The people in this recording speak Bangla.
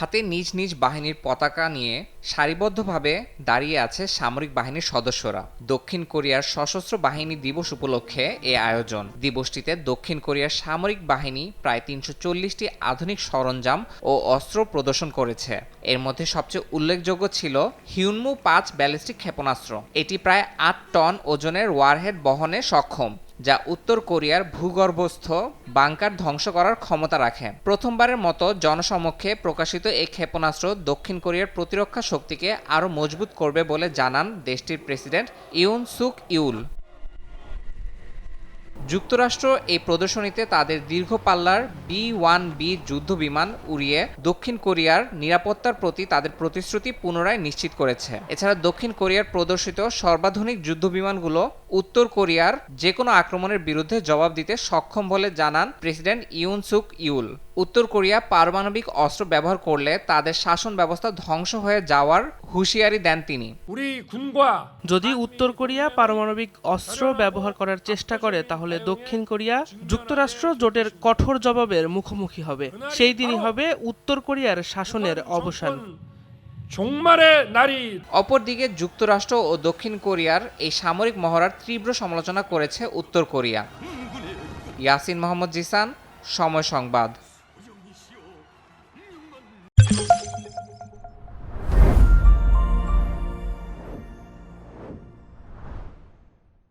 হাতে নিজ নিজ বাহিনীর পতাকা নিয়ে সারিবদ্ধভাবে দাঁড়িয়ে আছে সামরিক বাহিনীর সদস্যরা। দক্ষিণ কোরিয়ার সশস্ত্র বাহিনী দিবস উপলক্ষে এ আয়োজন। দিবসটিতে দক্ষিণ কোরিয়ার সামরিক বাহিনী প্রায় তিনশো চল্লিশটি আধুনিক সরঞ্জাম ও অস্ত্র প্রদর্শন করেছে। এর মধ্যে সবচেয়ে উল্লেখযোগ্য ছিল হিউনমু পাঁচ ব্যালিস্টিক ক্ষেপণাস্ত্র। এটি প্রায় আট টন ওজনের ওয়ারহেড বহনে সক্ষম। যা উত্তর কোরিয়ার ভূগর্ভস্থ বাংকার ধ্বংস করার ক্ষমতা রাখে। প্রথমবারের মতো জনসমক্ষে প্রকাশিত এই ক্ষেপণাস্ত্র দক্ষিণ কোরিয়ার প্রতিরক্ষা শক্তিকে আরও মজবুত করবে বলে জানান দেশটির প্রেসিডেন্ট ইউন সুক ইউল। যুক্তরাষ্ট্র এই প্রদর্শনীতে তাদের দীর্ঘ পাল্লার বি ওয়ান বি যুদ্ধ বিমান উড়িয়ে দক্ষিণ কোরিয়ার নিরাপত্তার প্রতি তাদের প্রতিশ্রুতি পুনরায় নিশ্চিত করেছে। এছাড়া দক্ষিণ কোরিয়ার প্রদর্শিত সর্বাধুনিক যুদ্ধ বিমানগুলো উত্তর কোরিয়ার যে কোনো আক্রমণের বিরুদ্ধে জবাব দিতে সক্ষম বলে জানান প্রেসিডেন্ট ইউন সুক ইউল। উত্তর কোরিয়া পারমাণবিক অস্ত্র ব্যবহার করলে তাদের শাসন ব্যবস্থা ধ্বংস হয়ে যাওয়ার হুঁশিয়ারি দেন তিনি। যদি উত্তর কোরিয়া পারমাণবিক অস্ত্র ব্যবহার করার চেষ্টা করে তাহলে দক্ষিণ কোরিয়া যুক্তরাষ্ট্র জোটের কঠোর জবাবের মুখোমুখি হবে। সেই দিনই হবে উত্তর কোরিয়ার শাসনের অবসান। অপরদিকে যুক্তরাষ্ট্র ও দক্ষিণ কোরিয়ার এই সামরিক মহড়ার তীব্র সমালোচনা করেছে উত্তর কোরিয়া। ইয়াসিন মোহাম্মদ জিসান সময় সংবাদ।